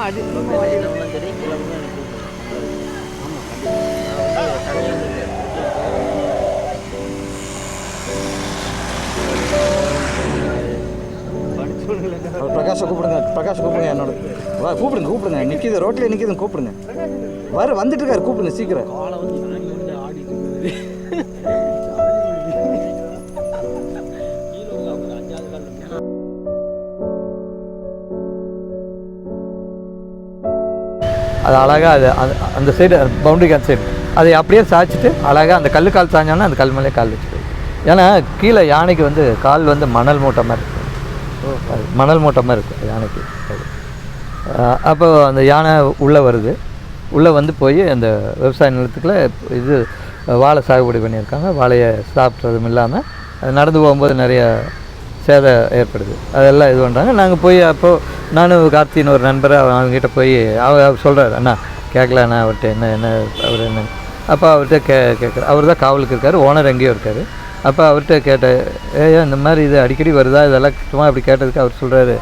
ஆமாம் அது பிரகாஷை கூப்பிடுங்க பிரகாஷ் கூப்பிடுங்க என்னோட. கூப்பிடுங்க கூப்பிடுங்க. நிற்கிது ரோட்லேயே நிற்கிது கூப்பிடுங்க. வர வந்துட்டு இருக்காரு கூப்பிடுங்க சீக்கிரம். அது அழகாக அது அது அந்த சைடு பவுண்டரிக்கு அந்த சைடு அதை அப்படியே சாய்ச்சிட்டு அழகாக அந்த கல் கால் சாய்ஞ்சோன்னா அந்த கல் மேலே கால் வச்சுட்டு ஏன்னா கீழே யானைக்கு வந்து கால் வந்து மணல் மூட்டை மாதிரி இருக்கும். அது மணல் மூட்டை மாதிரி இருக்கும் யானைக்கு. அப்போ அந்த யானை உள்ளே வருது. உள்ளே வந்து போய் அந்த விவசாய நிலத்துக்குள்ளே இது வாழை சாகுபடி பண்ணியிருக்காங்க. வாழையை சாப்பிட்றதும் இல்லாமல் அது நடந்து போகும்போது நிறைய சேதம் ஏற்படுது. அதெல்லாம் இது பண்ணுறாங்க நாங்கள் போய் அப்போது நானும் கார்த்தின்னு ஒரு நண்பர் அவங்ககிட்ட போய் அவர் அவர் சொல்கிறார் அண்ணா கேட்கல அண்ணா அவர்கிட்ட என்ன என்ன அவர் என்ன? அப்போ அவர்கிட்ட கே கேட்குற அவர் தான் காவலுக்கு இருக்கார் ஓனர் எங்கேயோ இருக்கார். அப்போ அவர்கிட்ட கேட்ட ஏன் இந்த மாதிரி இது அடிக்கடி வருதா? இதெல்லாம் சும்மா அப்படி கேட்டதுக்கு அவர் சொல்கிறாரு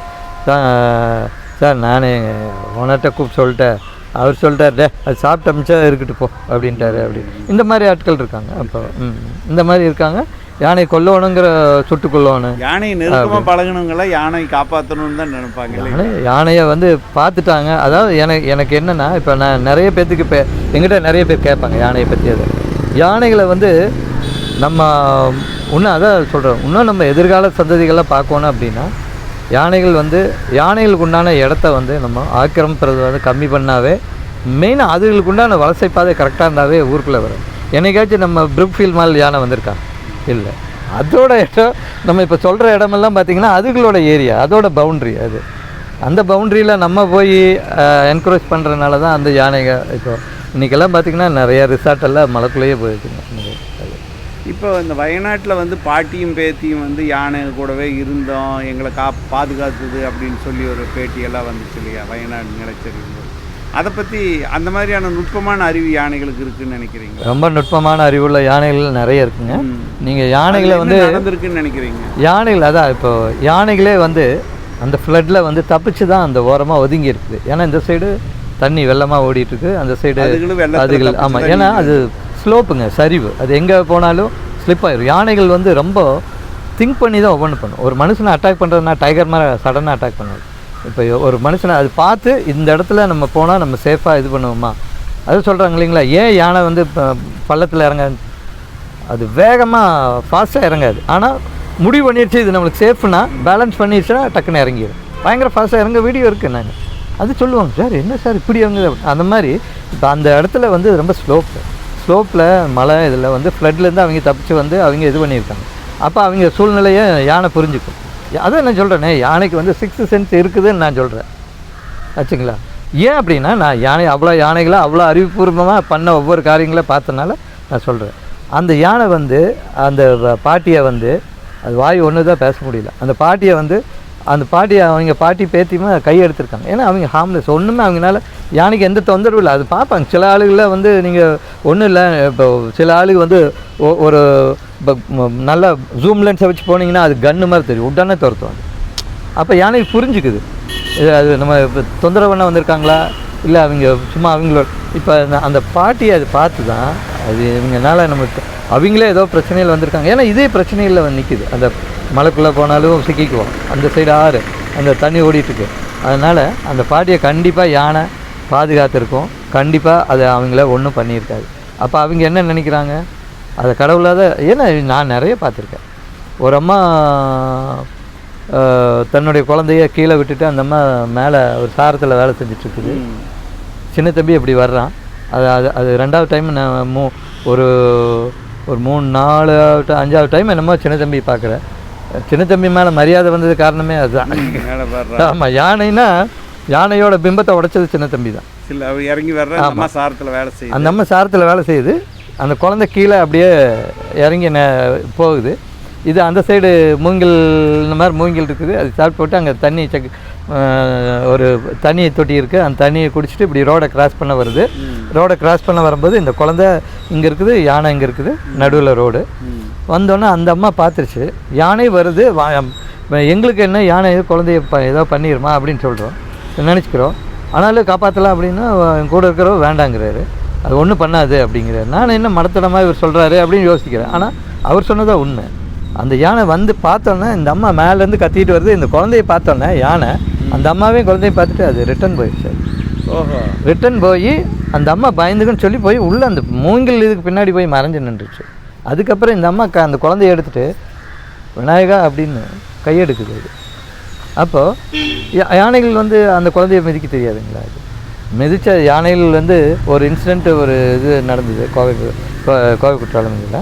சார் நானே ஓனர்கிட்ட கூப்பிட்டு சொல்லிட்டேன். அவர் சொல்லிட்டார் டே அது சாப்பிட்ட மிச்சம் இருக்கட்டும் போ அப்படின்ட்டாரு. அப்படி. இந்த மாதிரி ஆட்கள் இருக்காங்க. அப்போ ம் இந்த மாதிரி இருக்காங்க. யானை கொல்லணுங்கிற சுட்டு கொல்லணும். யானை நெருக்கமாக பழகணுங்கள யானை காப்பாற்றணும்னு தான் நினைப்பாங்க? யானை யானையை வந்து பார்த்துட்டாங்க. அதாவது எனக்கு எனக்கு என்னென்னா இப்போ நான் நிறைய பேர்த்துக்கு இப்போ எங்கிட்ட நிறைய பேர் கேட்பாங்க யானையை பற்றி அதை. யானைகளை வந்து நம்ம இன்னும் அதான் சொல்கிறோம் இன்னும் நம்ம எதிர்கால சந்ததிகளை பார்க்கணும் அப்படின்னா யானைகள் வந்து யானைகளுக்கு உண்டான இடத்த வந்து நம்ம ஆக்கிரமிப்பது வந்து கம்மி பண்ணாவே மெயினாக அதுகளுக்கு உண்டான வலசை பாதை கரெக்டாக இருந்தாவே ஊருக்குள்ளே வரும். என்னைக்காச்சும் நம்ம ப்ரூக்ஃபீல்ட் மால் யானை வந்திருக்கா? இல்லை. அதோட இடம் நம்ம இப்போ சொல்கிற இடமெல்லாம் பார்த்திங்கன்னா அதுகளோட ஏரியா அதோட பவுண்ட்ரி அது. அந்த பவுண்ட்ரியில் நம்ம போய் என்கரேஜ் பண்ணுறதுனால தான் அந்த யானைகள் இப்போ இன்றைக்கெல்லாம் பார்த்திங்கன்னா நிறையா ரிசார்ட் எல்லாம் மலைக்குள்ளேயே போயிருக்குங்க அது. இப்போ இந்த வயநாட்டில் வந்து பாட்டியும் பேத்தியும் வந்து யானை கூடவே இருந்தோம் எங்களை கா பாதுகாத்துது அப்படின்னு சொல்லி ஒரு பேட்டியெல்லாம் வந்துச்சு இல்லையா? வயநாடு நிலச்சரிவு. அதை பற்றி அந்த மாதிரியான நுட்பமான அறிவு யானைகளுக்கு இருக்குன்னு நினைக்கிறீங்க? ரொம்ப நுட்பமான அறிவுள்ள யானைகள் நிறைய இருக்குங்க. நீங்கள் யானைகளை வந்து நடந்திருக்குன்னு நினைக்கிறீங்க? யானைகள் அதான் இப்போ யானைகளே வந்து அந்த ஃப்ளட்டில் வந்து தப்பிச்சு தான் அந்த ஓரமாக ஒதுங்கி இருக்குது ஏன்னா இந்த சைடு தண்ணி வெள்ளமாக ஓடிட்டு இருக்கு அந்த சைடு அதுகள் ஆமாம் ஏன்னா அது ஸ்லோப்புங்க சரிவு. அது எங்கே போனாலும் ஸ்லிப் ஆயிரும். யானைகள் வந்து ரொம்ப திங்க் பண்ணி தான் ஒவ்வொன்று பண்ணும். ஒரு மனுஷனை அட்டாக் பண்ணுறதுனா டைகர் மாதிரி சடனாக அட்டாக் பண்ணாது இப்போ ஒரு மனுஷனை அது பார்த்து இந்த இடத்துல நம்ம போனால் நம்ம சேஃபாக இது பண்ணுவோமா? அது சொல்கிறாங்க இல்லைங்களா? ஏன் யானை வந்து பள்ளத்தில் இறங்காது அது வேகமாக ஃபாஸ்ட்டாக இறங்காது. ஆனால் முடிவு பண்ணிடுச்சு இது நம்மளுக்கு சேஃப்னா பேலன்ஸ் பண்ணிடுச்சுன்னா டக்குன்னு இறங்கிடும் பயங்கர ஃபாஸ்ட்டாக இறங்க வீடியோ இருக்குது நாங்கள் அது சொல்லுவாங்க சார் என்ன சார் இப்படி இறங்குது? அந்த மாதிரி இப்போ அந்த இடத்துல வந்து ரொம்ப ஸ்லோப்பு ஸ்லோப்பில் மலை இதில் வந்து ஃப்ளட்லேருந்து அவங்க தப்பிச்சு வந்து அவங்க இது பண்ணியிருக்காங்க. அப்போ அவங்க சூழ்நிலையை யானை புரிஞ்சுக்கும். அதான் நான் சொல்கிறேனே யானைக்கு வந்து சிக்ஸ்த்து சென்ஸ் இருக்குதுன்னு நான் சொல்கிறேன் ஆச்சுங்களா? ஏன் அப்படின்னா நான் யானை அவ்வளோ யானைகளை அவ்வளோ அறிவுபூர்வமாக பண்ண ஒவ்வொரு காரியங்களை பார்த்தனால நான் சொல்கிறேன் அந்த யானை வந்து அந்த பாட்டியை வந்து அது வாய் ஒன்று தான் பேச முடியல. அந்த பாட்டியை வந்து அந்த பாட்டியை அவங்க பாட்டி பேத்தியுமே கை எடுத்திருக்காங்க ஏன்னா அவங்க ஹார்ம்லெஸ் ஒன்றுமே அவங்களால யானைக்கு எந்த தொந்தரவும் இல்லை. அது பார்ப்பாங்க. சில ஆளுகளில் வந்து நீங்கள் ஒன்றும் இல்லை. இப்போ சில ஆளுங்க வந்து ஒரு இப்போ நல்ல ஜூம் லென்ஸை வச்சு போனீங்கன்னா அது கன்று மாதிரி தெரியும். உடனே துரத்தும் அது. அப்போ யானைக்கு புரிஞ்சுக்குது. இது அது நம்ம இப்போ தொந்தரவு பண்ண வந்திருக்காங்களா? இல்லை அவங்க சும்மா அவங்களோட இப்போ அந்த- பாட்டியை அது பார்த்து தான் அது இவங்கனால நமக்கு அவங்களே ஏதோ பிரச்சனையில் வந்திருக்காங்க. ஏன்னா இதே பிரச்சனையில் வந்து நிற்கிது அந்த மலைக்குள்ளே போனாலும் சிக்கிக்குவோம். அந்த சைடு ஆறு. அந்த தண்ணி ஓடிட்டுருக்கு அதனால் அந்த பாட்டியை கண்டிப்பாக யானை பாதுகாத்திருக்கும். கண்டிப்பாக அதை அவங்கள ஒன்றும் பண்ணியிருக்காது. அப்போ அவங்க என்ன நினைக்கிறாங்க? அதை கடவுளாத ஏன்னா நான் நிறைய பார்த்துருக்கேன். ஒரு அம்மா தன்னுடைய குழந்தைய கீழே விட்டுட்டு அந்த அம்மா மேலே ஒரு சாரத்தில் வேலை செஞ்சுட்டு இருக்குது சின்ன தம்பி இப்படி வர்றான். அது அது அது ரெண்டாவது டைம் நான் மூ ஒரு ஒரு மூணு நாலு அஞ்சாவது டைம் என்னமோ சின்ன தம்பி பார்க்குறேன். சின்ன தம்பி மேலே மரியாதை வந்தது காரணமே அதுதான். ஆமாம் யானைனா யானையோட பிம்பத்தை உடைச்சது சின்ன தம்பி தான். சில அவர் இறங்கி வர்ற அம்மா சாரத்தில் வேலை செய்யுது. அந்த அம்மா சாரத்தில் வேலை செய்யுது. அந்த குழந்தை கீழே அப்படியே இறங்கி ந- போகுது. இது அந்த சைடு மூங்கில் இந்த மாதிரி மூங்கில் இருக்குது. அது சாப்பிட்டு போட்டு அங்கே தண்ணி செக் ஒரு தண்ணி தொட்டி இருக்குது அந்த தண்ணியை குடிச்சிட்டு இப்படி ரோடை கிராஸ் பண்ண வருது. ரோடை கிராஸ் பண்ண வரும்போது இந்த குழந்தை இங்கே இருக்குது யானை இங்கே இருக்குது நடுவில் ரோடு. வந்தோன்னே அந்த அம்மா பார்த்துருச்சு யானை வருது எங்களுக்கு என்ன யானை குழந்தைய ப ஏதோ பண்ணிடுமா அப்படின்னு சொல்கிறோம் நினச்சிக்கிறோம். ஆனாலும் காப்பாற்றலாம் அப்படின்னா என் கூட இருக்கிறவர் வேண்டாங்கிறாரு. அது ஒன்றும் பண்ணாது அப்படிங்கிறாரு. நான் என்ன மடத்தனமாக இவர் சொல்கிறாரு அப்படின்னு யோசிக்கிறேன். ஆனால் அவர் சொன்னதா உண்மை. அந்த யானை வந்து பார்த்தோன்னே இந்த அம்மா மேலேருந்து கத்திட்டு வருது. இந்த குழந்தைய பார்த்தோன்னே யானை அந்த அம்மாவையும் குழந்தைய பார்த்துட்டு அது ரிட்டர்ன் போயிடுச்சு ஓஹோ. ரிட்டர்ன் போய் அந்த அம்மா பயந்துக்குன்னு சொல்லி போய் உள்ளே அந்த மூங்கில் இதுக்கு பின்னாடி போய் மறைஞ்சு நின்றுச்சு. அதுக்கப்புறம் இந்த அம்மா க அந்த குழந்தைய எடுத்துட்டு விநாயகா அப்படின்னு கையெடுக்குது அது. அப்போது யானைகள் வந்து அந்த குழந்தைய மிதிக்க தெரியாதுங்களா? அது மிதித்த யானைகள் வந்து ஒரு இன்சிடெண்ட் ஒரு இது நடந்தது கோவை கோ- கோவை குற்றாலம் இதில்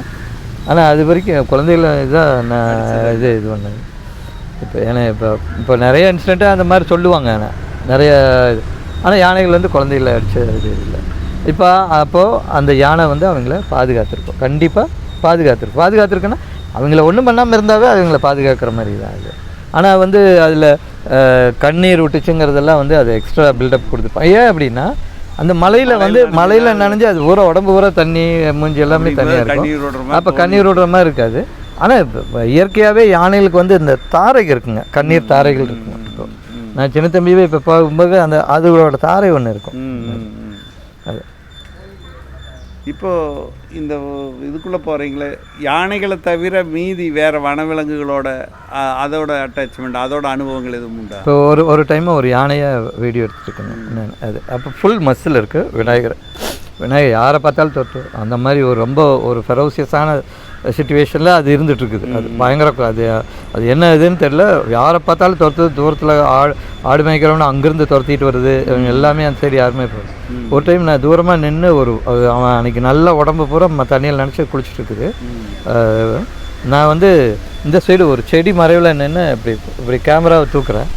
ஆனால் அது வரைக்கும் குழந்தைகள இதான் நான் இது இது பண்ணது இப்போ ஏன்னா இப்போ இப்போ நிறைய இன்சிடெண்ட்டாக அந்த மாதிரி சொல்லுவாங்க ஆனால் நிறைய ஆனால் யானைகள் வந்து குழந்தைகளை அடிச்ச இது இல்லை. இப்போ அப்போது அந்த யானை வந்து அவங்கள பாதுகாத்திருக்கும். கண்டிப்பாக பாதுகாத்திருக்கும். பாதுகாத்திருக்குன்னா அவங்கள ஒன்றும் பண்ணாமல் இருந்தாவே அவங்கள பாதுகாக்கிற மாதிரி தான் அது. ஆனால் வந்து அதில் கண்ணீர் விட்டுச்சுங்கிறதெல்லாம் வந்து அது எக்ஸ்ட்ரா பில்டப் கொடுத்துருப்பான் ஏன் அப்படின்னா அந்த மலையில் வந்து மலையில் நனைஞ்சு அது ஊற உடம்பு ஊற தண்ணி மூஞ்சி எல்லாமே தண்ணியாக விடுற இருக்கும். அப்போ கண்ணீர் விடுற மாதிரி இருக்காது. ஆனால் இயற்கையாகவே யானைகளுக்கு வந்து இந்த தாரைகள் இருக்குங்க. கண்ணீர் தாரைகள் இருக்குங்க. இப்போ நான் சின்ன தம்பியவே இப்போ போகும்போது அந்த அதோட தாரை ஒன்று இருக்கும். அது இப்போ இந்த இதுக்குள்ளே போகிறீங்களே யானைகளை தவிர மீதி வேற வனவிலங்குகளோட அதோட அட்டாச்மெண்ட் அதோட அனுபவங்கள் எதுவும் உண்டா? இப்போ ஒரு ஒரு டைம் ஒரு யானையை வீடியோ எடுத்துருக்கேங்க நான். அது அப்போ ஃபுல் மசில் இருக்குது விநாயகர். விநாயகர் யாரை பார்த்தாலும் தொட்டு அந்த மாதிரி ஒரு ரொம்ப ஒரு ஃபெரோசியஸான சுச்சுவேஷனில் அது இருந்துட்டு இருக்குது அது பயங்கர அது அது என்ன இதுன்னு தெரியல. யாரை பார்த்தாலும் துரத்து தூரத்தில் ஆடு ஆடு மேய்க்கிறவன அங்கேருந்து துரத்திட்டு வருது. இவங்க எல்லாமே அந்த சைடு யாருமே போகுது ஒரு டைம் நான் தூரமாக நின்று ஒரு அவன் அன்னைக்கு நல்ல உடம்பு பூரா தண்ணியில் நினச்சி குளிச்சுட்டு இருக்குது நான் வந்து இந்த சைடு ஒரு செடி மறைவில் நின்று இப்படி இப்படி கேமராவை தூக்குறேன்.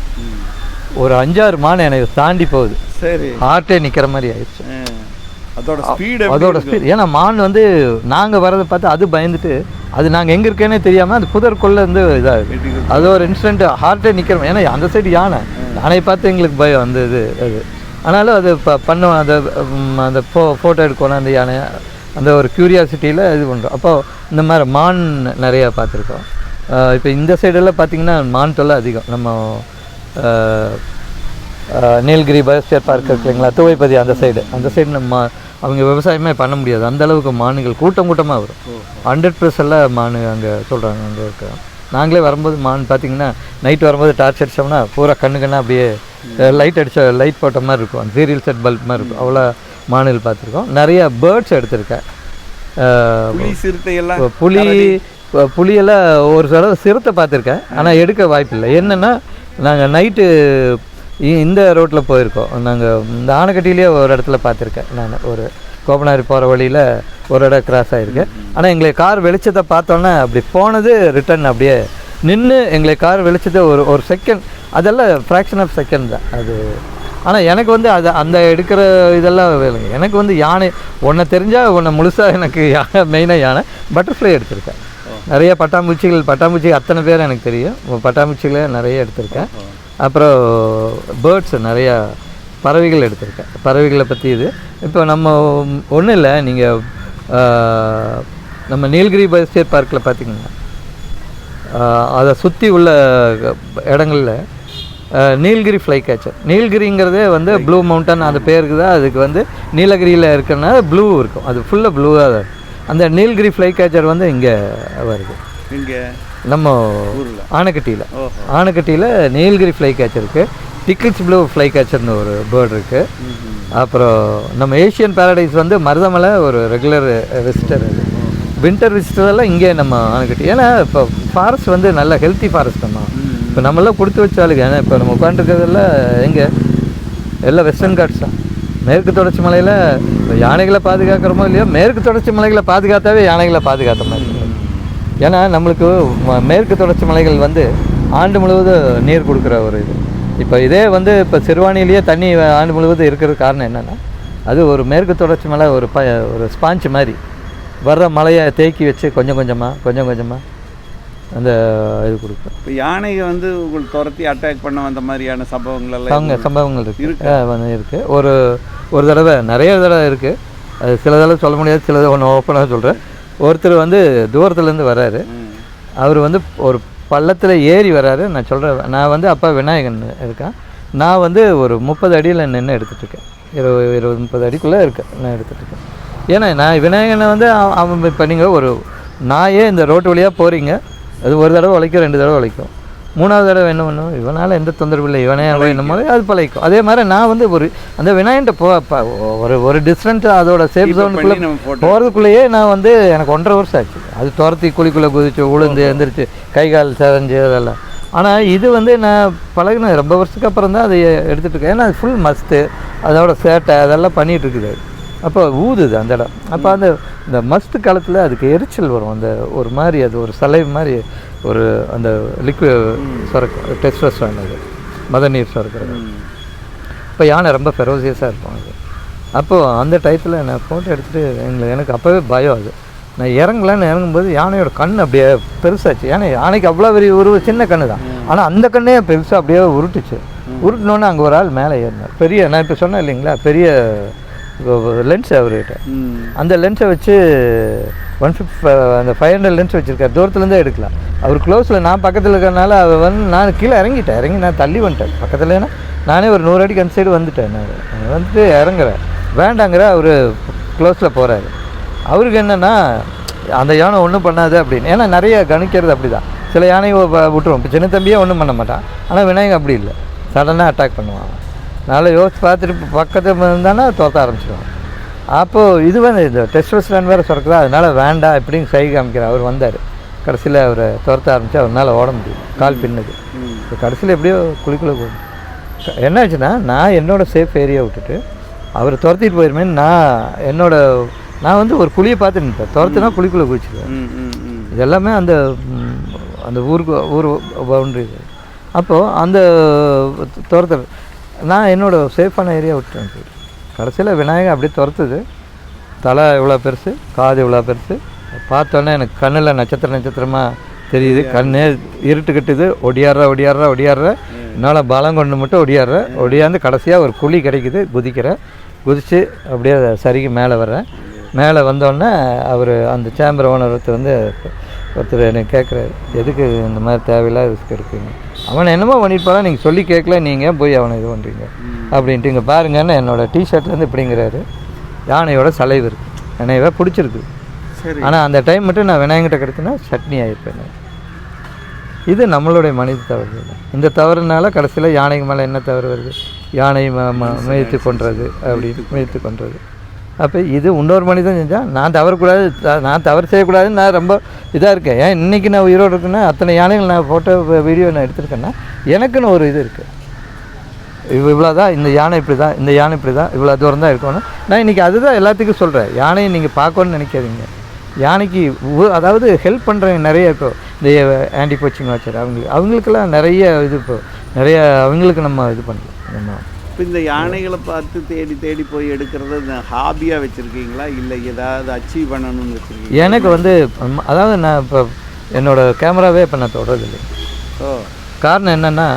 ஒரு அஞ்சாறு மான் என்னை தாண்டி போகுது. சரி. ஹார்ட்டே நிற்கிற மாதிரி ஆயிடுச்சு. அதோட ஸ்பீடு அதோட ஸ்பீட் ஏன்னா மான் வந்து நாங்கள் வரதை பார்த்து அது பயந்துட்டு அது நாங்கள் எங்கே இருக்கேனே தெரியாமல் அந்த புதற்குள்ளே இருந்து இதாகுது அது ஒரு இன்சிடென்ட் ஹார்ட்டே நிற்கிறோம் ஏன்னா அந்த சைடு யானை. யானையை பார்த்து எங்களுக்கு பயம் அந்த இது அது. ஆனாலும் அது ப பண்ணுவோம் அந்த அந்த ஃபோ ஃபோட்டோ எடுக்கணும் அந்த யானை அந்த ஒரு க்யூரியாசிட்டியில் இது பண்ணுறோம் அப்போது இந்த மாதிரி மான் நிறையா பார்த்துருக்கோம். இப்போ இந்த சைடெல்லாம் பார்த்தீங்கன்னா மான் தொல்லை அதிகம். நம்ம நீலகிரி பயோஸ்பியர் பார்க் இருக்கு இல்லைங்களா? துவைப்பதி அந்த சைடு அந்த சைடு நம்ம அவங்க விவசாயமே பண்ண முடியாது. அந்த அளவுக்கு மானுகள் கூட்டம் கூட்டமாக வரும். ஹண்ட்ரட் எல்லாம் மானு அங்கே சொல்கிறாங்க அங்கே இருக்க. நாங்களே வரும்போது மான் பார்த்தீங்கன்னா நைட் வரும்போது டார்ச் அடிச்சோம்னா பூரா கண்ணு கண்ணா அப்படியே லைட் அடிச்ச லைட் போட்ட மாதிரி இருக்கும். அந்த சீரியல் செட் பல்ப் மாதிரி இருக்கும். அவ்வளோ மானுகள் பார்த்துருக்கோம். நிறைய பேர்ட்ஸ் எடுத்திருக்கேன். புலி புலியெல்லாம் ஒரு தடவை சிறுத்தை பார்த்துருக்கேன். ஆனால் எடுக்க வாய்ப்பில்லை. என்னென்னா நாங்கள் நைட்டு இந்த ரோட்டில் போயிருக்கோம். நாங்கள் இந்த ஆனைக்கட்டிலேயே ஒரு இடத்துல பார்த்துருக்கேன். நான் ஒரு கோபனாரி போகிற வழியில் ஒரு இடம் கிராஸ் ஆகிருக்கேன் ஆனால் எங்களை கார் வெளிச்சத்தை பார்த்தோன்னே அப்படி போனது ரிட்டர்ன் அப்படியே நின்று எங்களை கார் வெளிச்சத்தை ஒரு ஒரு செகண்ட் அதெல்லாம் ஃப்ராக்ஷன் ஆஃப் செகண்ட் தான். அது ஆனால் எனக்கு வந்து அது அந்த எடுக்கிற இதெல்லாம் வேலைங்க எனக்கு வந்து யானை ஒன்றை தெரிஞ்சால் ஒன்றை முழுசாக எனக்கு யானை மெயினாக யானை பட்டர்ஃப்ளை எடுத்திருக்கேன். நிறைய பட்டாம்பூச்சிகள் பட்டாம்பூச்சி அத்தனை பேர் எனக்கு தெரியும். பட்டாம்பூச்சிகளை நிறைய எடுத்திருக்கேன். அப்புறம் பேர்ட்ஸ் நிறையா பறவைகள் எடுத்திருக்கேன். பறவைகளை பற்றி இது. இப்போ நம்ம ஒன்றும் இல்லை நீங்கள் நம்ம நீலகிரி பயோஸ்பியர் பார்க்கில் பார்த்தீங்கன்னா அதை சுற்றி உள்ள இடங்களில் நீலகிரி ஃப்ளை கேச்சர் நீலகிரிங்கிறதே வந்து ப்ளூ மவுண்டன் அந்த பேருக்கு தான் அதுக்கு வந்து நீலகிரியில் இருக்கிறனால ப்ளூ இருக்கும். அது ஃபுல்லாக ப்ளூவாக தான் இருக்கும். அந்த நீலகிரி ஃப்ளை கேச்சர் வந்து இங்கே வருது. இங்க? நம்ம. ஆனைக்கட்டியில். ஆனைக்கட்டியில் நீலகிரி ஃப்ளை கேச்சர் இருக்குது டிக்கிட்ஸ் ப்ளூ ஃப்ளை கேச்சர்னு ஒரு பேர்டு இருக்குது அப்புறம் நம்ம ஏஷியன் பேரடைஸ் வந்து மருதமலை ஒரு ரெகுலர் விசிட்டர் அது. வின்டர் விசிட்டர் எல்லாம் இங்கே நம்ம ஆனைக்கட்டி. ஏன்னா இப்போ ஃபாரஸ்ட் வந்து நல்ல ஹெல்த்தி ஃபாரஸ்ட் நம்ம இப்போ நம்மளாம் கொடுத்து வச்சாலுங்க ஏன்னா இப்போ நம்ம உட்காந்துருக்கிறதெல்லாம் எங்கே? எல்லாம் வெஸ்டர்ன் காட்ஸ் தான். மேற்கு தொடர்ச்சி மலையில் இப்போ யானைகளை பாதுகாக்கிறோமோ இல்லையோ மேற்கு தொடர்ச்சி மலைகளை பாதுகாத்தாவே யானைகளை பாதுகாத்த மாதிரி. ஏன்னா நம்மளுக்கு மேற்கு தொடர்ச்சி மலைகள் வந்து ஆண்டு முழுவதும் நீர் கொடுக்குற ஒரு இது. இப்போ இதே வந்து இப்போ சிறுவாணியிலேயே தண்ணி ஆண்டு முழுவதும் இருக்கிறது காரணம் என்னென்னா அது ஒரு மேற்கு தொடர்ச்சி மலை ஒரு ப ஒரு ஸ்பாஞ்ச் மாதிரி. வர்ற மலையை தேக்கி வச்சு கொஞ்சம் கொஞ்சமாக கொஞ்சம் கொஞ்சமாக அந்த இது கொடுக்கும். இப்போ யானையை வந்து உங்களுக்கு துரத்தி அட்டாக் பண்ண வந்த மாதிரியான சம்பவங்கள் எல்லாம் அவங்க சம்பவங்கள் இருக்கு. இருக்கா? ஆ, வந்து இருக்கு. ஒரு ஒரு தடவை நிறைய தடவை இருக்கு. அது சில தடவை சொல்ல முடியாது சில ஒன்று ஓப்பனாக சொல்கிறேன் ஒருத்தர் வந்து தூரத்துலேருந்து வராரு ம். அவர் வந்து ஒரு பள்ளத்தில் ஏறி வராரு நான் சொல்கிறேன் நான் வந்து அப்பா விநாயகன் இருக்கேன். நான் வந்து ஒரு முப்பது அடியில் நின்று எடுத்துட்ருக்கேன். இருபது இருபது முப்பது அடிக்குள்ளே இருக்கேன் நான் எடுத்துட்ருக்கேன். ஏன்னா நான் விநாயகனை வந்து அவ- அவன் இப்போ நீங்கள் ஒரு நாயே இந்த ரோட்டு வழியாக போகிறீங்க அது ஒரு தடவை உழைக்கும் ரெண்டு தடவை உழைக்கும். மூணாவது தடவை என்ன பண்ணும் இவனால் எந்த தொந்தரவு இல்லை. இவனே என்னமோ அது பழகிக்கும் அதே மாதிரி நான் வந்து ஒரு அந்த விநாயகன்ட்ட போ ஒரு ஒரு டிஸ்டன்ஸ் அதோட சேஃப் ஜோனுக்குள்ளே போகிறதுக்குள்ளேயே நான் வந்து எனக்கு ஒன்றரை வருஷம் ஆச்சு. அது துரத்தி குழிக்குள்ளே குதிச்சு உளுந்து எந்திரிச்சு கை கால் செதஞ்சு அதெல்லாம். ஆனால் இது வந்து நான் பழகின ரொம்ப வருஷத்துக்கு அப்புறம் தான் அதை எடுத்துகிட்டு இருக்கேன். ஏன்னா அது ஃபுல் மஸ்த்து அதோட சேட்டை அதெல்லாம் பண்ணிகிட்டு இருக்குது. அப்போ ஊதுது அந்த இடம். அப்போ அந்த இந்த மஸ்ட் காலத்தில் அதுக்கு எரிச்சல் வரும். அந்த ஒரு மாதிரி அது ஒரு சலை மாதிரி ஒரு அந்த லிக்விட் சுரக்கும் டெஸ்டஸ்டான் அது மத நீர் சுரக்கிறது இப்போ யானை ரொம்ப ஃபெரோசியஸாக இருக்கும் அது. அப்போது அந்த டயத்தில் நான் ஃபோட்டோ எடுத்துகிட்டு எங்களுக்கு எனக்கு அப்போவே பயம் அது. நான் இறங்கலான்னு இறங்கும்போது யானையோட கண் அப்படியே பெருசாச்சு. ஏன்னா யானைக்கு அவ்வளோ பெரிய ஒரு சின்ன கண்ணு தான் ஆனால் அந்த கண்ணே பெருசாக அப்படியே உருட்டுச்சு. உருட்டினோன்னே அங்கே ஒரு ஆள் மேலே ஏறினார். பெரிய நான் இப்போ சொன்னேன் இல்லைங்களா பெரிய லென்ஸ் அவர்கிட்ட. அந்த லென்ஸை வச்சு ஒன் ஃபிஃப்ட் அந்த ஃபைவ் ஹண்ட்ரட் லென்ஸ் வச்சுருக்காரு. தூரத்துலேருந்தே எடுக்கலாம். அவர் க்ளோஸில் நான் பக்கத்தில் இருக்கிறனால அவர் வந்து நான் கீழே இறங்கிட்டேன். இறங்கி நான் தள்ளி வந்துட்டேன். பக்கத்துலனா நானே ஒரு நூறு அடிக்கு அந்த சைடு வந்துட்டேன். நான் வந்துட்டு இறங்குறேன் வேண்டாங்கிற அவர் க்ளோஸில் போகிறாரு அவருக்கு என்னென்னா அந்த யானை ஒன்றும் பண்ணாது அப்படின்னு. ஏன்னா நிறைய கணிக்கிறது அப்படி தான் சில யானையை விட்டுருவோம். இப்போ சின்ன தம்பியே ஒன்றும் பண்ண மாட்டான். ஆனால் விநாயகம் அப்படி இல்லை. சடனாக அட்டாக் பண்ணுவான். நல்லா யோசிச்சு பார்த்துட்டு இப்போ பக்கத்தில் இருந்தானா தோற்ற ஆரம்பிச்சிடுவான் அப்போது இது வந்து இந்த டெஸ்டோஸ்டான் வேறு சுரக்குதா அதனால் வேண்டாம் இப்படின்னு சை காமிக்கிறார். அவர் வந்தார். கடைசியில் அவரை துரத்த ஆரம்பிச்சு அவரால் ஓட முடியும் கால் பின்னுது. இப்போ கடைசியில் எப்படியோ குழிக்குள்ளே போகும் என்னாச்சுன்னா நான் என்னோட சேஃப் ஏரியா விட்டுட்டு அவரை துரத்திட்டு போயிருமேன்னு நான் என்னோட நான் வந்து ஒரு குழியை பார்த்து நிற்பேன். துரத்துனா குழிக்குள்ளே குளிச்சிடுவேன் இது எல்லாமே அந்த அந்த ஊருக்கு ஊர் பவுண்ட்ரி அப்போது அந்த துரத்து நான் என்னோட சேஃபான ஏரியா விட்டுட்டேன். கடைசியில் விநாயகர் அப்படியே துரத்துது. தலை இவ்வளோ பெருசு காது இவ்வளோ பெருசு. பார்த்தோன்னே எனக்கு கண்ணில் நட்சத்திர நட்சத்திரமாக தெரியுது. கண்ணே இருட்டு கட்டுது. ஒடியாடுற ஒடியாடுற ஒடியாடுற. என்னால் பலம் கொண்டு மட்டும் ஒடியாடுற. ஒடியாந்து கடைசியாக ஒரு குழி கிடைக்குது குதிக்கிறேன். குதித்து அப்படியே சரிக்கு மேலே வர்றேன். மேலே வந்தோடனே அவர் அந்த சேம்பர் ஓனர் ஒருத்தர் வந்து ஒருத்தர் எனக்கு கேட்குறாரு எதுக்கு இந்த மாதிரி தேவையில்லாத ரிஸ்க் எடுக்குங்க அவனை என்னமோ பண்ணிட்டு நீங்கள் சொல்லி கேட்கல நீங்கள் போய் அவனை இது பண்ணுறீங்க அப்படின்ட்டு இங்கே பாருங்கன்னு என்னோட டிஷர்ட்லேருந்து இப்படிங்கிறாரு. யானையோட சலைவு இருக்குது என்னையவே பிடிச்சிருக்கு. சரி. ஆனால் அந்த டைம் மட்டும் நான் விநாயகர்கிட்ட கிடைச்சுன்னா சட்னி ஆகிருப்பேன். இது நம்மளுடைய மனித தவறு. இந்த தவறுனால கடைசியில் யானைக்கு மேலே என்ன தவறு வருது? யானை ம- ம- மேய்த்து கொன்றது அப்படின்னு மேய்த்து கொன்றது. அப்போ இது இன்னொரு மனிதன் செஞ்சால் நான் தவறக்கூடாது நான் தவறு செய்யக்கூடாதுன்னு நான் ரொம்ப இதாக இருக்கேன் ஏன் இன்றைக்கி நான் உயிரோடு இருக்குன்னா அத்தனை யானைகள் நான் ஃபோட்டோ வீடியோ நான் எடுத்திருக்கேன்னா எனக்குன்னு ஒரு இது இருக்குது இவ் இவ்வளோ தான் இந்த யானை இப்படி தான் இந்த யானை இப்படி தான் இவ்வளோ தூரம் தான் இருக்கணும் நான் இன்றைக்கி அதுதான் எல்லாத்துக்கும் சொல்கிறேன் யானையை நீங்கள் பார்க்கணும்னு நினைக்காதீங்க. யானைக்கு அதாவது ஹெல்ப் பண்ணுறவங்க நிறைய இப்போ இந்த ஆன்டி கோச்சிங் வாட்சர் அவங்களுக்கு அவங்களுக்கெல்லாம் நிறைய இது இப்போ நிறைய அவங்களுக்கு நம்ம இது பண்ணலாம். நம்ம இப்போ இந்த யானைகளை பார்த்து தேடி தேடி போய் எடுக்கிறது ஹாபியாக வச்சுருக்கீங்களா? இல்லை ஏதாவது அச்சீவ் பண்ணணும்னு வச்சுருக்கீங்க எனக்கு வந்து அதாவது நான் இப்போ என்னோடய கேமராவே இப்போ நான் தொடரதில்லை ஓ. காரணம் என்னென்னா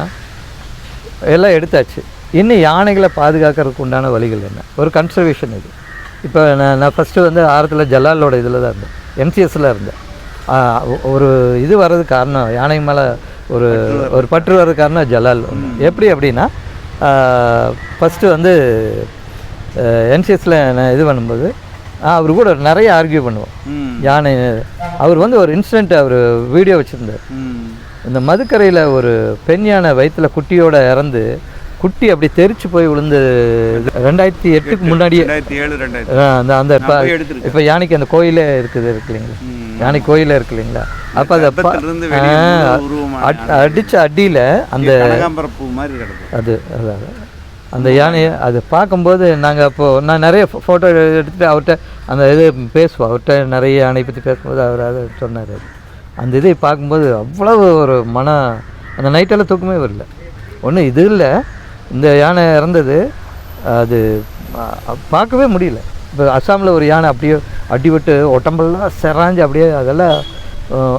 எல்லாம் எடுத்தாச்சு. இன்னும் யானைகளை பாதுகாக்கிறதுக்கு உண்டான வழிகள் என்ன? ஒரு கன்சர்வேஷன் இது. இப்போ நான் நான் ஃபஸ்ட்டு வந்து ஆரத்தில் ஜலாலோட இதில் தான் இருந்தேன். எம்சிஎஸ்ல இருந்தேன். ஒரு இது வர்றதுக்கு காரணம் யானை மேலே ஒரு ஒரு பற்று வர்றதுக்கு காரணம் ஜலால் எப்படி அப்படின்னா ஃபஸ்ட்டு வந்து என்சிஎஸில் நான் இது பண்ணும்போது அவர் கூட நிறைய ஆர்கியூ பண்ணுவோம். யானை அவர் வந்து ஒரு இன்சிடென்ட் அவர் வீடியோ வச்சுருந்தார். இந்த மதுக்கரையில் ஒரு பெண் யானை வயிற்றுல குட்டியோட இறந்து குட்டி அப்படி தெரிச்சு போய் விழுந்து ரெண்டாயிரத்தி எட்டுக்கு முன்னாடியே அந்த அந்த இப்போ யானைக்கு அந்த கோயிலே இருக்குது இருக்கு இல்லைங்களா. யானை கோயிலே இருக்கு இல்லைங்களா? அப்போ அதை பா- கர்ப்பத்திலிருந்து வெளியே ஆ, வந்த உருவமான அட்- அடிச்ச அடியில் அந்த அது அதான் அந்த யானையை அது பார்க்கும்போது நாங்கள் அப்போது நான் நிறைய ஃபோட்டோ எடுத்துகிட்டு அவர்கிட்ட அந்த இது பேசுவோம். அவர்கிட்ட நிறைய யானை பற்றி பேசும்போது அவர் அதை சொன்னார். அந்த இதை பார்க்கும்போது அவ்வளவு ஒரு மன அந்த நைட்டெல்லாம் தூக்கமே வரல. ஒன்றும் இது இல்லை. இந்த யானை இறந்தது அது பார்க்கவே முடியல. இப்போ அஸ்ஸாமில் ஒரு யானை அப்படியே அடிபட்டு உடம்பெல்லாம் செராஞ்சு அப்படியே அதெல்லாம்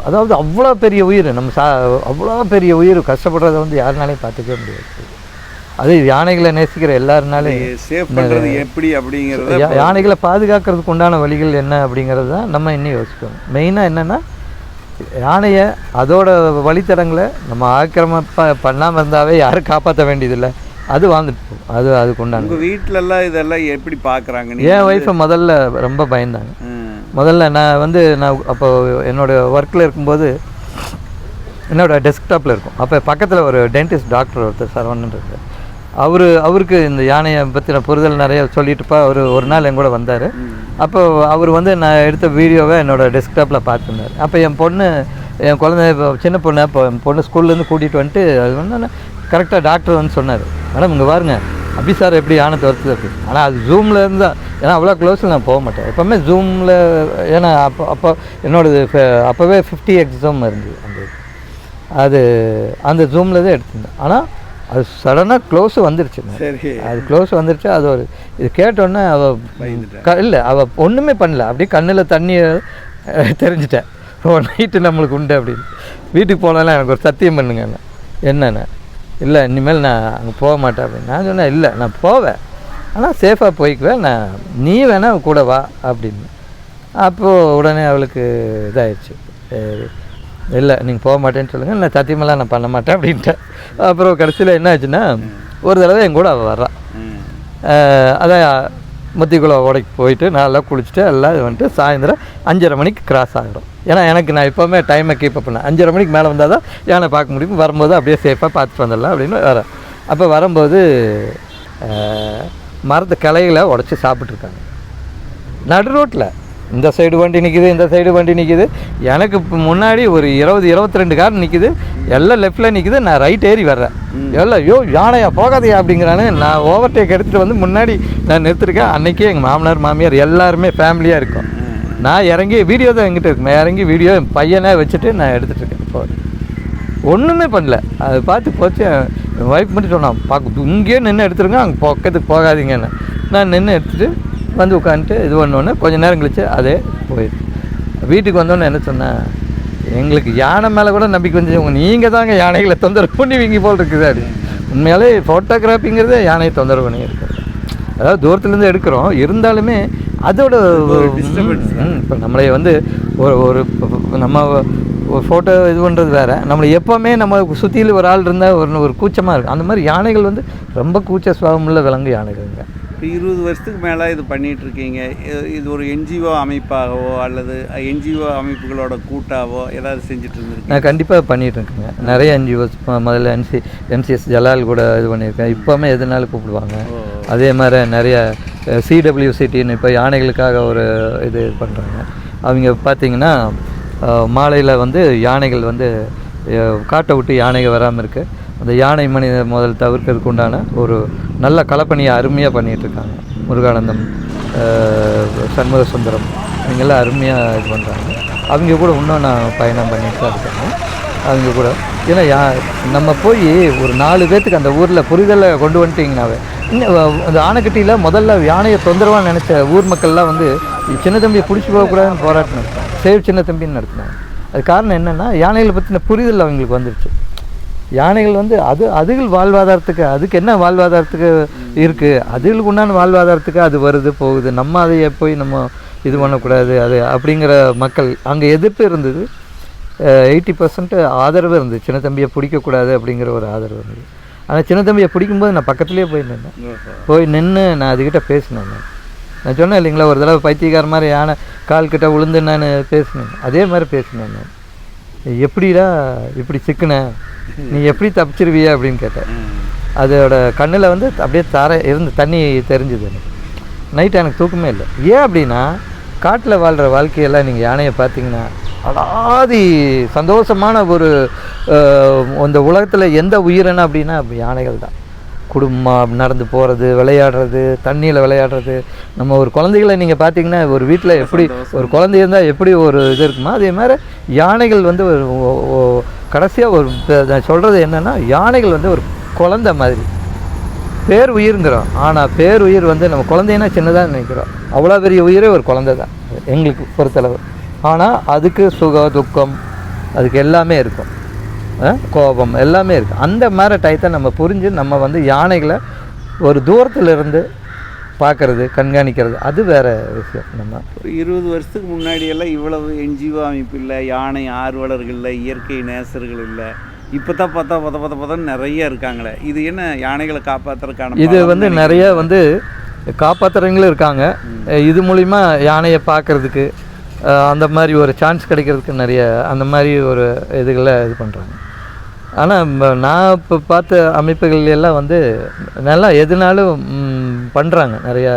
அதாவது அவ்வளோ பெரிய உயிர் நம்ம சா அவ்வளோ பெரிய உயிர் கஷ்டப்படுறத வந்து யாருனாலையும் பார்த்துக்கவே முடியாது. அது யானைகளை நேசிக்கிற எல்லாருனாலையும் பண்ணுறது எப்படி அப்படிங்கிறத யானைகளை பாதுகாக்கிறதுக்கு உண்டான வழிகள் என்ன அப்படிங்கிறது தான் நம்ம இன்னும் யோசிக்கணும். மெயினாக என்னென்னா யானையை அதோட வழித்தடங்களை நம்ம ஆக்கிரமிப்ப பண்ணாமல் இருந்தாவே யாரும் காப்பாற்ற வேண்டியதில்லை. அது வாழ்ந்துட்டு அது அதுக்கு உண்டான உங்கள் வீட்டிலலாம் இதெல்லாம் எப்படி பார்க்குறாங்க என் ஒய்ஃபை முதல்ல ரொம்ப பயந்தாங்க. முதல்ல நான் வந்து நான் அப்போ என்னோட ஒர்க்கில் இருக்கும்போது என்னோட டெஸ்க்டாப்பில் இருக்கும். அப்போ பக்கத்தில் ஒரு டென்டிஸ்ட் டாக்டர் ஒருத்தர் சரவணன் இருக்கார். அவர் அவருக்கு இந்த யானையை பற்றின புரிதல் நிறைய சொல்லிட்டுப்பா அவர் ஒரு நாள் என் கூட வந்தார். அப்போ அவர் வந்து நான் எடுத்த வீடியோவை என்னோட டெஸ்க்டாப்பில் பார்த்துருந்தார். அப்போ என் பொண்ணு என் குழந்தை இப்போ சின்ன பொண்ணு இப்போ என் பொண்ணு ஸ்கூல்லேருந்து கூட்டிகிட்டு வந்துட்டு அது வந்து கரெக்டாக டாக்டர் வந்து சொன்னார். மேடம் இங்கே பாருங்க. அபி சார் எப்படி யானை துரத்துது? அப்படி. ஆனால் அது ஜூமில் இருந்தால் ஏன்னா அவ்வளோ க்ளோஸில் நான் போக மாட்டேன். எப்போவுமே ஜூமில் ஏன்னா அப்போ அப்போ என்னோடது அப்போவே ஃபிஃப்டி எக்ஸாம் இருந்தது அந்த. அது அந்த ஜூமில் தான் எடுத்திருந்தேன். ஆனால் அது சடனாக க்ளோஸ் வந்துருச்சு. அது க்ளோஸ் வந்துருச்சு. அது ஒரு இது கேட்டோன்னே அவ பயந்துட்டா. க இல்லை அவள் ஒன்றுமே பண்ணல. அப்படியே கண்ணில் தண்ணி அஹ், தெரிஞ்சிட்டேன். ஓ நைட்டு நம்மளுக்கு உண்டு அப்படின்னு. வீட்டுக்கு போனாலும் எனக்கு ஒரு சத்தியம் பண்ணுங்க என்னென்ன இல்லை இனிமேல் நான் அங்கே போக மாட்டேன் அப்படின்னு. நான் சொன்னேன் இல்லை நான் போவேன். ஆனால் சேஃபாக போய்க்குவேன். நான் நீ வேணா கூட வா அப்படின்னு. அப்போது உடனே அவளுக்கு இதாயிடுச்சு. சரி இல்லை நீங்கள் போக மாட்டேன்னு சொல்லுங்கள் நான் சத்தியமெல்லாம் நான் பண்ண மாட்டேன் அப்படின்ட்டேன். அப்புறம் கடைசியில் என்ன ஆச்சுன்னா ஒரு தடவை என் கூட அவள் வர்றான் அதான் முத்திக்குளம் ஓடைக்கு போயிட்டு நல்லா குளிச்சுட்டு எல்லாம் இது வந்துட்டு சாயந்தரம் அஞ்சரை மணிக்கு கிராஸ் ஆகிடும் ஏன்னா எனக்கு நான் எப்போவுமே டைமை கீப் அப் பண்ணேன். அஞ்சரை மணிக்கு மேலே வந்தால் தான் யானை பார்க்க முடியும். வரும்போது அப்படியே சேஃபாக பார்த்துட்டு வந்துடலாம் அப்படின்னு வரேன் அப்போ வரும்போது மரத்து கிளைகளை உடச்சி சாப்பிட்ருக்காங்க நடு ரோட்டில் இந்த சைடு வண்டி நிற்கிது இந்த சைடு வண்டி நிற்கிது எனக்கு இப்போ முன்னாடி ஒரு இருபது இருபத்தி ரெண்டு கார் நிற்கிது எல்லாம் லெஃப்டில் நிற்கிது நான் ரைட் ஏறி வர்றேன். எல்லாம் ஐயோ யானையா போகாதையா அப்படிங்கிறானு நான் ஓவர்டேக் எடுத்துகிட்டு வந்து முன்னாடி நான் நிறுத்திருக்கேன். அன்றைக்கே எங்கள் மாமனார் மாமியார் எல்லாருமே ஃபேமிலியாக இருக்கும். நான் இறங்கி வீடியோ தான் எங்கிட்ட இருக்கு. நான் இறங்கி வீடியோ என் பையனை வச்சுட்டு நான் எடுத்துகிட்டு இருக்கேன். இப்போ ஒன்றுமே பண்ணல. அது பார்த்து போச்சு. என் ஒய்ஃப் மட்டும் சொன்னான் பார்க்க இங்கேயே நின்று எடுத்துருங்க. அங்கே பக்கத்துக்கு போகாதீங்கன்னு. நான் நின்று எடுத்துட்டு வந்து உட்காந்துட்டு இது பண்ணோன்னே கொஞ்ச நேரம் கழிச்சு அதே போயிடுச்சு வீட்டுக்கு வந்தோன்னே என்ன சொன்னேன் எங்களுக்கு யானை மேலே கூட நம்பிக்கை வந்து உங்க நீங்கள் தாங்க யானைகளை தொந்தரவு பண்ணுவீங்க போல் இருக்குது அப்படி. உண்மையாலே ஃபோட்டோகிராஃபிங்கிறதே யானையை தொந்தரவு பண்ணி இருக்கு அதாவது தூரத்துலேருந்து எடுக்கிறோம். இருந்தாலுமே அதோட இப்போ நம்மளை வந்து ஒரு ஒரு நம்ம ஒரு ஃபோட்டோ இது பண்ணுறது வேறு. நம்மளை எப்போவுமே நம்ம சுற்றியில் ஒரு ஆள் இருந்தால் ஒரு ஒரு கூச்சமாக இருக்கும் அந்த மாதிரி யானைகள் வந்து ரொம்ப கூச்ச சுவாபமுள்ள விலங்கு யானைகள்ங்க. இப்போ இருபது வருஷத்துக்கு மேலே இது பண்ணிட்டு இருக்கீங்க இது- ஒரு என்ஜிஓ அமைப்பாகவோ அல்லது என்ஜிஓ அமைப்புகளோட கூட்டாவோ ஏதாவது செஞ்சுட்டு இருந்திருக்கீங்க நான் கண்டிப்பாக பண்ணிட்டு இருக்கேங்க நிறைய என்ஜிஓஸ் முதல்ல என்சி என்சிஎஸ் ஜலால் கூட இது பண்ணியிருக்கேன். இப்போவுமே எதுனாலும் கூப்பிடுவாங்க. அதே மாதிரி நிறைய சிடபிள்யூசிடின்னு இப்போ யானைகளுக்காக ஒரு இது பண்ணுறாங்க அவங்க பார்த்தீங்கன்னா மாலையில் வந்து யானைகள் வந்து காட்டை விட்டு யானைகள் வராமல் இருக்குது அந்த யானை மனித முதல் தவிர்க்கிறதுக்கு உண்டான ஒரு நல்ல கலப்பணியை அருமையாக பண்ணிகிட்டு இருக்காங்க முருகானந்தம் சண்முக சுந்தரம் இவங்கெல்லாம் அருமையாக இது பண்ணுறாங்க அவங்க கூட இன்னும் நான் பயணம் பண்ணிட்டு தான் இருக்காங்க அவங்க கூட. ஏன்னா யா நம்ம போய் ஒரு நாலு பேர்த்துக்கு அந்த ஊரில் புரிதலை கொண்டு வந்துட்டிங்கனாவே இன்னும் அந்த ஆனைக்கட்டியில் முதல்ல யானையை தொந்தரவாக நினச்ச ஊர் மக்கள்லாம் வந்து சின்ன தம்பியை பிடிச்சி போகக்கூடாதுன்னு போராட்டம் நடத்தினாங்க. சேவ் சின்ன தம்பின்னு நடத்தினாங்க. அது காரணம் என்னென்னா யானைகளை பற்றின புரிதல் அவங்களுக்கு வந்துருச்சு. யானைகள் வந்து அது அதுகள் வாழ்வாதாரத்துக்கு அதுக்கு என்ன வாழ்வாதாரத்துக்கு இருக்குது அதுகளுக்கு உண்டான வாழ்வாதாரத்துக்கு அது வருது போகுது. நம்ம அதை போய் நம்ம இது பண்ணக்கூடாது அது அப்படிங்கிற மக்கள் அங்கே எதிர்ப்பு இருந்தது. எயிட்டி பர்சன்ட் ஆதரவு இருந்தது. சின்ன தம்பியை பிடிக்கக்கூடாது அப்படிங்கிற ஒரு ஆதரவு இருந்தது. ஆனால் சின்ன தம்பியை பிடிக்கும்போது நான் பக்கத்துலேயே போய் நின்னேன். போய் நின்று நான் அதுக்கிட்ட பேசினேன் நான். நான் சொன்னேன் இல்லைங்களா ஒரு தடவை பைத்தியக்கார மாதிரி யானை கால் கிட்ட விழுந்து நான் பேசினேன். அதே மாதிரி பேசினேன் நான். எப்படிடா இப்படி சிக்கின? நீ எப்படி தப்பிச்சிருவிய அப்படின்னு கேட்டேன். அதோட கண்ணில் வந்து அப்படியே தர இருந்து தண்ணி தெரிஞ்சுது எனக்கு. நைட் எனக்கு தூக்கமே இல்லை. ஏன் அப்படின்னா காட்டில் வாழ்கிற வாழ்க்கையெல்லாம் நீங்கள் யானையை பார்த்தீங்கன்னா அடாதி சந்தோஷமான ஒரு அந்த உலகத்தில் எந்த உயிரினம் அப்படின்னா யானைகள் தான் குடும்பம் நடந்து போகிறது விளையாடுறது தண்ணியில் விளையாடுறது. நம்ம ஒரு குழந்தைகளை நீங்கள் பார்த்தீங்கன்னா ஒரு வீட்டில் எப்படி ஒரு குழந்தை இருந்தால் எப்படி ஒரு இது இருக்குமோ அதே மாதிரி யானைகள் வந்து ஒரு கடைசியாக ஒரு சொல்கிறது என்னென்னா யானைகள் வந்து ஒரு குழந்தை மாதிரி. பேர் உயிருங்கிறோம். ஆனால் பேர் உயிர் வந்து நம்ம குழந்தைன்னா சின்னதாக நினைக்கிறோம். அவ்வளோ பெரிய உயிரே ஒரு குழந்தை தான். எங்களுக்கு பொறுத்தளவு. ஆனால் அதுக்கு சுக துக்கம் அதுக்கு எல்லாமே இருக்கும். கோபம் எல்லாமே இருக்குது அந்த மாதிரி டயத்தை நம்ம புரிஞ்சு நம்ம வந்து யானைகளை ஒரு தூரத்துல இருந்து பார்க்கறது கண்காணிக்கிறது அது வேற விஷயம். நம்ம ஒரு இருபது வருஷத்துக்கு முன்னாடியெல்லாம் இவ்வளவு என்ஜிஓ அமைப்பு இல்லை யானை ஆர்வலர்கள் இல்லை இயற்கை நேசர்கள் இல்லை. இப்போ தான் பார்த்தா பத பத பதன்னு நிறைய இருக்காங்களே. இது என்ன யானைகளை காப்பாற்றுறதுக்கான இது வந்து நிறைய வந்து காப்பாற்றுறவங்களும் இருக்காங்க. இது மூலிமா யானையை பார்க்கறதுக்கு அந்த மாதிரி ஒரு சான்ஸ் கிடைக்கிறதுக்கு நிறைய அந்த மாதிரி ஒரு இதுகளை இது பண்ணுறாங்க ஆனால் நான் இப்போ பார்த்த அமைப்புகள் எல்லாம் வந்து நல்லா எதுனாலும் பண்ணுறாங்க நிறையா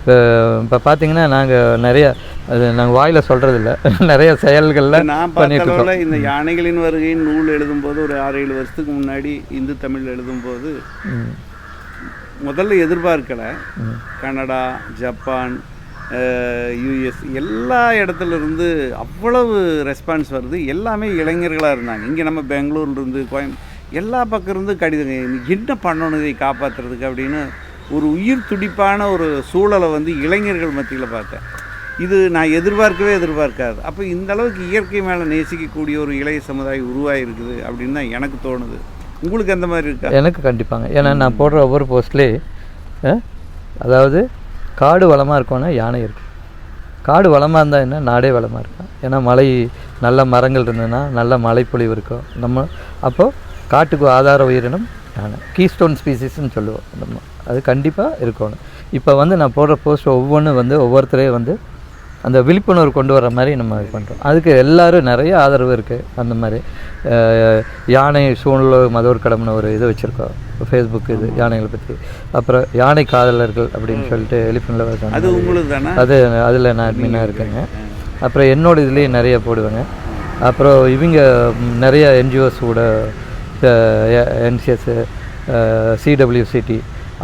இப்போ இப்போ பார்த்தீங்கன்னா நாங்கள் நிறைய அது நாங்கள் வாயில் சொல்கிறதில்ல நிறைய செயல்களில் நான் பண்ணிட்டு இந்த யானைகளின் வருகையின் நூல் எழுதும்போது ஒரு ஆறு ஏழு வருஷத்துக்கு முன்னாடி இந்து தமிழ் எழுதும்போது. முதல்ல எதிர்பார்க்கல. கனடா ஜப்பான் யூஎஸ் எல்லா இடத்துலருந்து அவ்வளவு ரெஸ்பான்ஸ் வருது. எல்லாமே இளைஞர்களாக இருந்தாங்க. இங்கே நம்ம பெங்களூர்லேருந்து கோயம் எல்லா பக்கம் இருந்து கடிதங்க என்ன பண்ணணும் இதை காப்பாற்றுறதுக்கு அப்படின்னு ஒரு உயிர் துடிப்பான ஒரு சூழலை வந்து இளைஞர்கள் மத்தியில் பார்த்தேன். இது நான் எதிர்பார்க்கவே எதிர்பார்க்காது. அப்போ இந்த அளவுக்கு இயற்கை மேலே நேசிக்கக்கூடிய ஒரு இளைய சமுதாயம் உருவாகிருக்குது அப்படின்னு தான் எனக்கு தோணுது. உங்களுக்கு அந்த மாதிரி இருக்கா? எனக்கு கண்டிப்பாங்க. ஏன்னா நான் போடுற ஒவ்வொரு போஸ்ட்லேயே அதாவது காடு வளமாக இருக்கோன்னா யானை இருக்கும் காடு வளமாக இருந்தால் என்ன? நாடே வளமாக இருக்கும் ஏன்னா மலை நல்ல மரங்கள் இருந்ததுன்னா நல்ல மழைப்பொழிவு இருக்கும் நம்ம அப்போது காட்டுக்கு ஆதார உயிரினம் யானை. கீஸ்டோன் ஸ்பீசிஸ்ன்னு சொல்லுவோம் நம்ம. அது கண்டிப்பாக இருக்கணும். இப்போ வந்து நான் போடுற போஸ்ட் ஒவ்வொன்றும் வந்து ஒவ்வொருத்தரையும் வந்து அந்த விழிப்புணர்வு கொண்டு வர மாதிரி நம்ம இது பண்ணுறோம் அதுக்கு எல்லாரும் நிறைய ஆதரவு இருக்குது அந்த மாதிரி. யானை சூழ்நிலை மதோர் கடம்னு ஒரு இது வச்சுருக்கோம். ஃபேஸ்புக் இது யானைகளை பற்றி அப்புறம் யானை காதலர்கள் அப்படின்னு சொல்லிட்டு எலிஃபென்ட் அது உங்களுக்கு அது அதில் நான் அட்மினாக இருக்கேங்க. அப்புறம் என்னோட இதுலேயும் நிறைய போடுவேங்க. அப்புறம் இவங்க நிறைய என்ஜிஓஸ் கூட என்சிஎஸ் சிடபிள்யூசிடி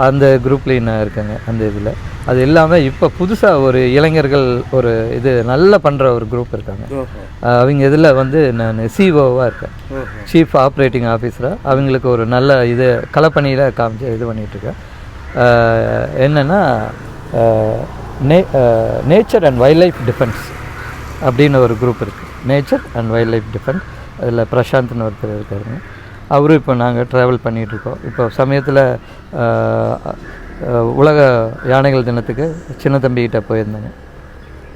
அந்த குரூப்லேயும் நான் இருக்கேங்க அந்த இதில். அது எல்லாமே இப்போ புதுசாக ஒரு இளைஞர்கள் ஒரு இது நல்லா பண்ணுற ஒரு குரூப் இருக்காங்க. அவங்க இதில் வந்து நான் சிஓவாக இருக்கேன். ஓஹோ. சீஃப் ஆப்ரேட்டிங் ஆஃபீஸராக அவங்களுக்கு ஒரு நல்ல இது களப்பணியில் காமிச்சு இது பண்ணிகிட்ருக்கேன் என்னென்னா நே nature and wild life defence அப்படின்னு ஒரு குரூப் இருக்குது nature and wild life defence அதில் பிரசாந்த்னு ஒருத்தர் இருக்காருங்க அவரும் இப்போ நாங்கள் ட்ராவல் பண்ணிகிட்ருக்கோம் இப்போ சமயத்தில் உலக யானைகள் தினத்துக்கு சின்ன தம்பிக்கிட்ட போயிருந்தேங்க.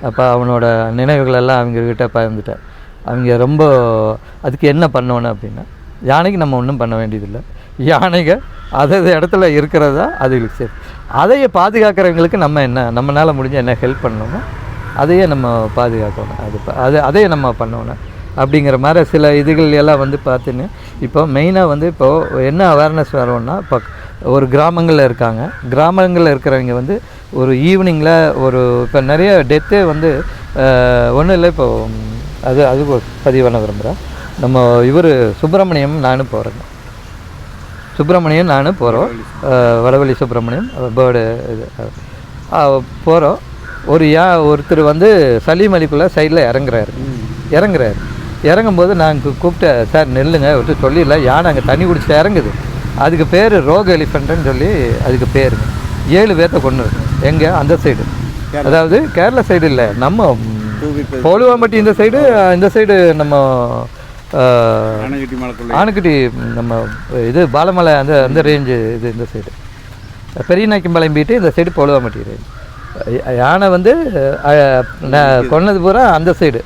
அப்போ அவனோட நினைவுகளெல்லாம் அவங்கக்கிட்ட பகிர்ந்துட்டேன். அவங்க ரொம்ப அதுக்கு என்ன பண்ணணும் அப்படின்னா யானைக்கு நம்ம ஒன்றும் பண்ண வேண்டியதில்லை. யானைங்க அதது இடத்துல இருக்கிறதா அதுகளுக்கு சரி அதையே பாதுகாக்கிறவங்களுக்கு நம்ம என்ன நம்மளால் முடிஞ்ச என்ன ஹெல்ப் பண்ணணுமோ அதையே நம்ம பாதுகாக்கணும். அது ப- அது அதையே நம்ம பண்ணணும். அப்படிங்கிற மாதிரி சில இதுகள் எல்லாம் வந்து பார்த்துன்னு இப்போ மெயினாக வந்து இப்போது என்ன அவேர்னஸ் வரும்னா இப்போ ஒரு கிராமங்களில் இருக்காங்க. கிராமங்களில் இருக்கிறவங்க வந்து ஒரு ஈவினிங்கில் ஒரு இப்போ நிறைய டெத்தே வந்து ஒன்றும் இல்லை இப்போ ம், அது அது ஒரு பதிவு பண்ண விரும்புகிறேன் நம்ம இவர் சுப்பிரமணியம் நானும் போகிறேங்க சுப்பிரமணியம் நானும் போகிறோம் வடவள்ளி சுப்பிரமணியம் பேர்டு இது போகிறோம் ஒரு யா ஒருத்தர் வந்து சலீம் அலிக்குள்ளே சைடில் இறங்குறாரு. இறங்குறாரு. இறங்கும்போது நாங்கள் கூப்பிட்டு சார் நெல்லுங்க. ஒருத்தர் சொல்லிடல. யானை அங்கே தண்ணி குடிச்சிட்டு இறங்குது. அதுக்கு பேர் ரோக எலிஃபெண்ட்டுன்னு சொல்லி அதுக்கு பேருங்க. ஏழு பேர்த்த கொண்டு எங்கே? அந்த சைடு. அதாவது கேரளா சைடு இல்லை. நம்ம தூவி போலுவாம்பட்டி இந்த சைடு இந்த சைடு நம்ம ஆனைக்குட்டி நம்ம இது பாலமலை அந்த அந்த ரேஞ்சு இது இந்த சைடு. பெரிய நாய்க்கம்பாளையம் பீட்டு இந்த சைடு போலுவாம்பட்டி ரேஞ்ச் யானை வந்து கொன்னது பூரா அந்த சைடு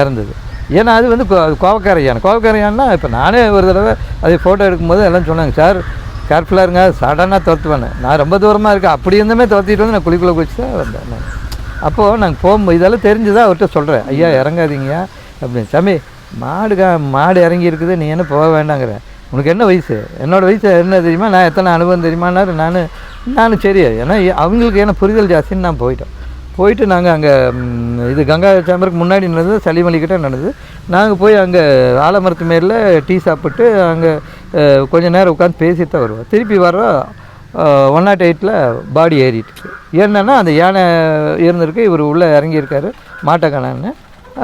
இறந்தது. ஏன்னா அது வந்து கோ- கோவக்கார யானை. கோவக்கார யானைனா இப்போ நானே ஒரு தடவை அதை ஃபோட்டோ எடுக்கும்போது எல்லாம் சொன்னாங்க சார் கேர்ஃபுல்லாக இருங்க சடனாக துரத்துவேன் நான் ரொம்ப தூரமாக இருக்கேன் அப்படி இருந்துமே துரத்திட்டு வந்து நான் குளிக்குள்ளே குளிச்சு தான் வந்தேன் நான். அப்போது நாங்கள் போகும்போது இதெல்லாம் தெரிஞ்சுதான் அவர்கிட்ட சொல்கிறேன் ஐயா இறங்காதீங்க அப்படின்னு. சாமி மாடு கா மாடு இறங்கி இருக்குது நீ என்ன போக வேண்டாங்கிற. உனக்கு என்ன வயசு? என்னோடய வயசு என்ன தெரியுமா? நான் எத்தனை அனுபவம் தெரியுமானாரு நான் நானும் சரி. ஏன்னா அவங்களுக்கு என்ன புரிதல் ஜாஸ்தின்னு நான் போயிட்டோம். போயிட்டு நாங்கள் அங்கே இது கங்கா சேம்பருக்கு முன்னாடி நடந்தது சளிமலிக்கிட்ட நடந்தது நாங்கள் போய் அங்கே ஆலமரத்து மேரில் டீ சாப்பிட்டு அங்கே கொஞ்ச நேரம் உட்காந்து பேசிட்டு தான் வருவோம். திருப்பி வர ஒன் நாட் எயிட்டில் பாடி ஏறிட்டு என்னென்னா அந்த யானை இருந்திருக்கு இவர் உள்ளே இறங்கியிருக்காரு. மாட்டக்கணான்னு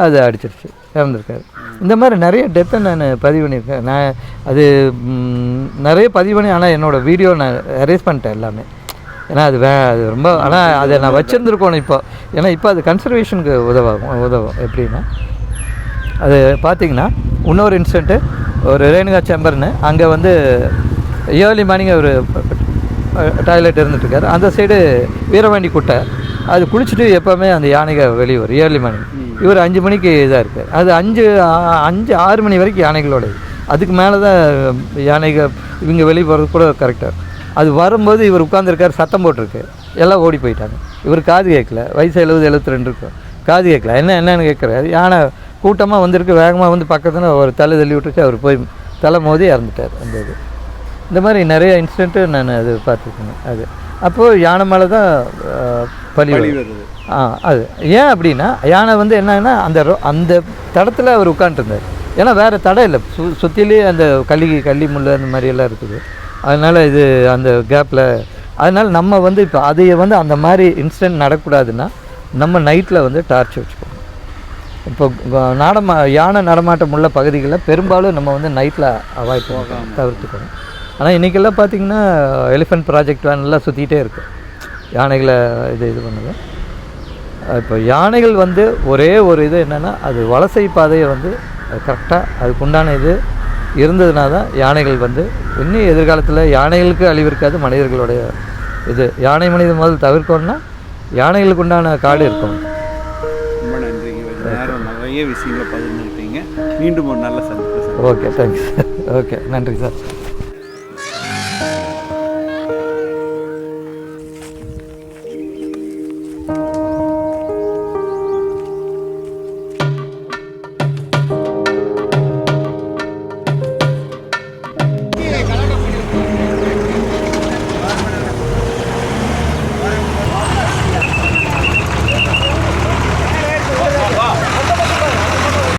அது அடிச்சிருச்சு இறந்துருக்காரு. இந்த மாதிரி நிறைய டெத்தை நான் பதிவு பண்ணியிருக்கேன். நான் அது நிறைய பதிவு பண்ணி ஆனால் என்னோடய வீடியோ நான் அரேஸ் பண்ணிட்டேன் எல்லாமே. ஏன்னா அது வே அது ரொம்ப ஆனால் அதை நான் வச்சுருந்துருக்கோணும் இப்போ. ஏன்னா இப்போ அது கன்சர்வேஷனுக்கு உதவாகும் உதவும். எப்படின்னா அது பார்த்தீங்கன்னா இன்னொரு இன்சிடென்ட்டு ஒரு ரேணுகா சேம்பர்னு அங்கே வந்து ஏர்லி மார்னிங் ஒரு டாய்லெட் இருந்துட்டுருக்காரு. அந்த சைடு வீரவாண்டி குட்டை அது குளிச்சுட்டு எப்போவுமே அந்த யானைகள் வெளியே வரும் ஏர்லி மார்னிங் இவர் அஞ்சு மணிக்கு இதாக இருக்கார். அது அஞ்சு அஞ்சு ஆறு மணி வரைக்கும் யானைகளோட அதுக்கு மேலே தான் யானைகள் இவங்க வெளியே போகிறது கூட கரெக்டாக அது வரும்போது இவர் உட்காந்துருக்காரு சத்தம் போட்டிருக்கு. எல்லாம் ஓடி போயிட்டாங்க. இவர் காது கேட்கல. வயசு எழுபது எழுபத்தி ரெண்டு இருக்கும். காது கேட்கல. என்ன என்னன்னு கேட்குறாரு யானை கூட்டமாக வந்திருக்கு வேகமாக வந்து பக்கத்தில் ஒரு தலை தள்ளி விட்டுச்சு அவர் போய் தலை மோதி இறந்துட்டார் அந்த இது. இந்த மாதிரி நிறைய இன்சிடென்ட்டு நான் அது பார்த்துருக்கேன். அது. அப்போது யானை மேலே தான் வரும். வருது. ஆ அது. ஏன் அப்படின்னா யானை வந்து என்னன்னா அந்த அந்த தடத்தில் அவர் உட்காந்துருந்தார் ஏன்னா வேறு தடை இல்லை. சு சுற்றிலே அந்த கள்ளி கள்ளி முள் அந்த மாதிரி எல்லாம் இருக்குது. அதனால் இது அந்த கேப்பில் அதனால் நம்ம வந்து இப்போ அதை வந்து அந்த மாதிரி இன்சிடென்ட் நடக்கக்கூடாதுன்னா நம்ம நைட்டில் வந்து டார்ச் வச்சுக்கணும். இப்போ நாடமா யானை நடமாட்டம் உள்ள பகுதிகளில் பெரும்பாலும் நம்ம வந்து நைட்டில் அவாய்ட் பண்ண தவிர்த்துக்கணும். ஆனால் இன்றைக்கெல்லாம் பார்த்தீங்கன்னா எலிஃபென்ட் ப்ராஜெக்ட் வேன் எல்லாம் சுற்றிக்கிட்டே இருக்கு. யானைகளை இது இது பண்ணுது. இப்போ யானைகள் வந்து ஒரே ஒரு இது என்னென்னா அது வலசை பாதையை வந்து கரெக்டாக அதுக்குண்டான இது இருந்ததுனா தான் யானைகள் வந்து இன்னும் எதிர்காலத்தில் யானைகளுக்கு அழிவு இருக்காது மனிதர்களுடைய இது. யானை மனித முதல் தவிர்க்கணும்னா யானைகளுக்கு உண்டான காடு இருக்கும். ரொம்ப நன்றிங்க இவ்வளவு நேரம் நிறைய விஷயங்களை பகிர்ந்துக்கிட்டீங்க மீண்டும் ஒரு நல்ல சந்திப்பு ஓகே தேங்க்ஸ் ஓகே நன்றி சார்.